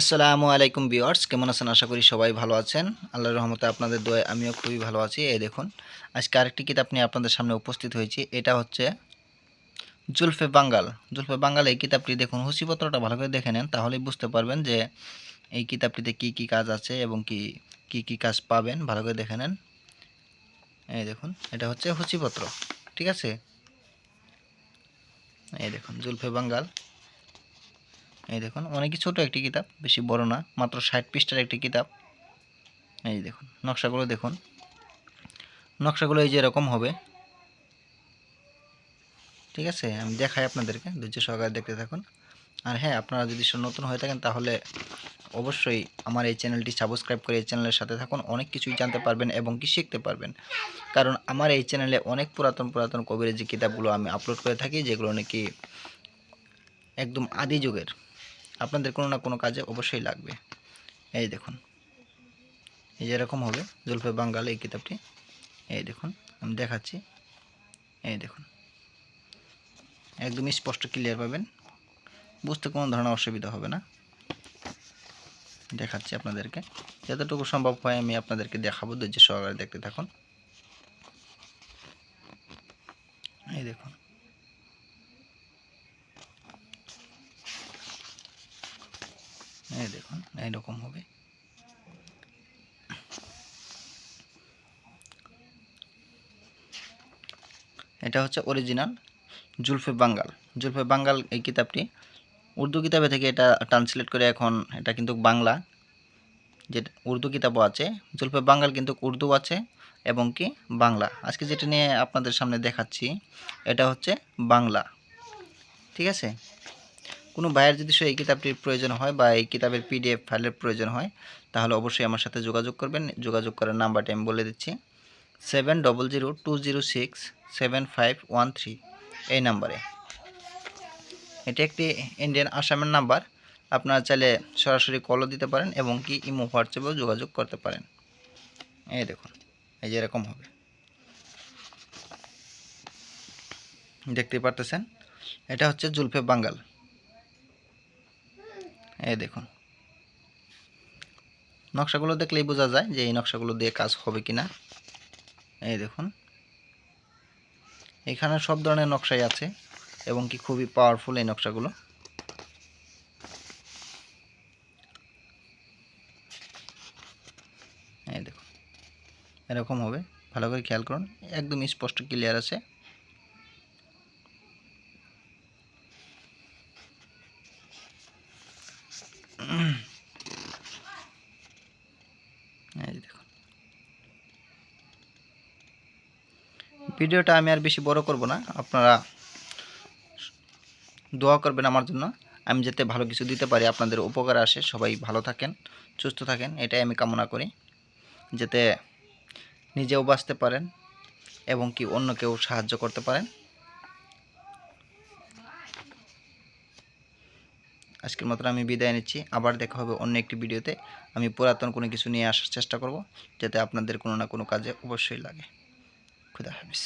আসসালামু আলাইকুম বিওয়ার্স কেমন আছেন? আশা করি সবাই ভালো আছেন। আল্লাহর রহমতে আপনাদের দোয়ায় আমিও খুবই ভালো আছি। এই দেখুন, আজকে আরেকটি কিতাব নিয়ে আপনাদের সামনে উপস্থিত হয়েছি। এটা হচ্ছে জুলফে বাঙ্গাল। জুলফে বাঙ্গাল এই কিতাবটি দেখুন হুসিপত্রটা ভালো করে দেখে নেন, তাহলেই বুঝতে পারবেন যে এই কিতাবটিতে কি কি কাজ আছে এবং কি কি কি কাজ পাবেন। ভালো করে দেখে নেন। এই দেখুন, এটা হচ্ছে হুসিপত্র ঠিক আছে? এই দেখুন, জুলফে বাঙ্গাল। এই দেখুন, অনেকই ছোট একটি কিতাব, বেশি বড় না, মাত্র ষাট পৃষ্ঠার একটি কিতাব। এই দেখুন, নকশাগুলো দেখুন। নকশাগুলো এই যে এরকম হবে। ঠিক আছে, আমি দেখাই আপনাদেরকে, ধৈর্য সহকারে দেখতে থাকুন। আর হ্যাঁ আপনারা যদি নতুন হয়ে থাকেন, তাহলে অবশ্যই আমার এই চ্যানেলটি সাবস্ক্রাইব করে এই চ্যানেলের সাথে থাকুন। অনেক কিছুই জানতে পারবেন এবং কি শিখতে পারবেন। কারণ আমার এই চ্যানেলে অনেক পুরাতন পুরাতন কবিরের যে কিতাবগুলো আমি আপলোড করে থাকি, যেগুলো নাকি একদম আদি যুগের। আপনাদের কোনো না কোনো কাজে অবশ্যই লাগবে। এই দেখুন। এই যে এরকম হবে, জুলফে বাঙ্গাল এই কিতাবটি। এই দেখুন, আমি দেখাচ্ছি। এই দেখুন। একদম স্পষ্ট ক্লিয়ার পাবেন। বুঝতে কোনো ধরনের অসুবিধা হবে না। দেখাচ্ছি আপনাদেরকে। যতটুকু সম্ভব হয় আমি আপনাদেরকে দেখাবো, ধৈর্য সহকারে দেখতে থাকুন। এই দেখুন। এই দেখুন, এইরকম হবে। এটা হচ্ছে অরিজিনাল জুলফে বাঙ্গাল। জুলফে বাঙ্গাল এই কিতাবটি, উর্দু কিতাবে থেকে এটা ট্রান্সলেট করে এখন এটা কিন্তু বাংলা। যে উর্দু কিতাবও আছে, জুলফে বাঙ্গাল কিন্তু উর্দু আছে এবং কি বাংলা। আজকে যেটা নিয়ে আপনাদের সামনে দেখাচ্ছি, এটা হচ্ছে বাংলা। ঠিক আছে? কোনো ভাইয়ের যদি এই কিতাবটির প্রয়োজন হয় বা এই কিতাবের পিডিএফ ফাইলের প্রয়োজন হয়, তাহলে অবশ্যই আমার সাথে যোগাযোগ করবেন। যোগাযোগ করার নাম্বারটি আমি বলে দিচ্ছি। Seven double zero two zero six seven five one three এই নাম্বারে। এটি একটি ইন্ডিয়ান আসামের নাম্বার। আপনারা চাইলে সরাসরি কলও দিতে পারেন এবং কি ইমো, হোয়াটসঅ্যাপেও যোগাযোগ করতে পারেন। এই দেখুন, এই যে এরকম হবে। দেখতে পারতেছেন? এটা হচ্ছে জুলফে বাঙ্গাল। এই দেখুন। নকশাগুলো দেখলেই বোঝা যায় যে এই নকশাগুলো দিয়ে কাজ হবে কি না এই দেখুন। এখানে সব ধরনের নকশাই আছে এবং কি খুবই পাওয়ারফুল এই নকশাগুলো। এই দেখুন। এরকম হবে। ভালো করে খেয়াল করুন। একদম স্পষ্ট ক্লিয়ার আছে। ভিডিওটা আমি আর বেশি বড় করব না। আপনারা দোয়া করবেন আমার জন্য। আমি যাতে ভালো কিছু দিতে পারি, আপনাদের উপকার আসে। সবাই ভালো থাকেন, সুস্থ থাকেন, এটাই আমি কামনা করি। যাতে নিজেও বাঁচতে পারেন এবং কি অন্য কেউ সাহায্য করতে পারেন। আজকের মতো আমি বিদায় নিচ্ছি। আবার দেখা হবে অন্য একটি ভিডিওতে। আমি পুরাতন কোনো কিছু নিয়ে আসার চেষ্টা করব, যাতে আপনাদের কোনো না কোনো কাজে অবশ্যই লাগে। খুদা হাফিজ।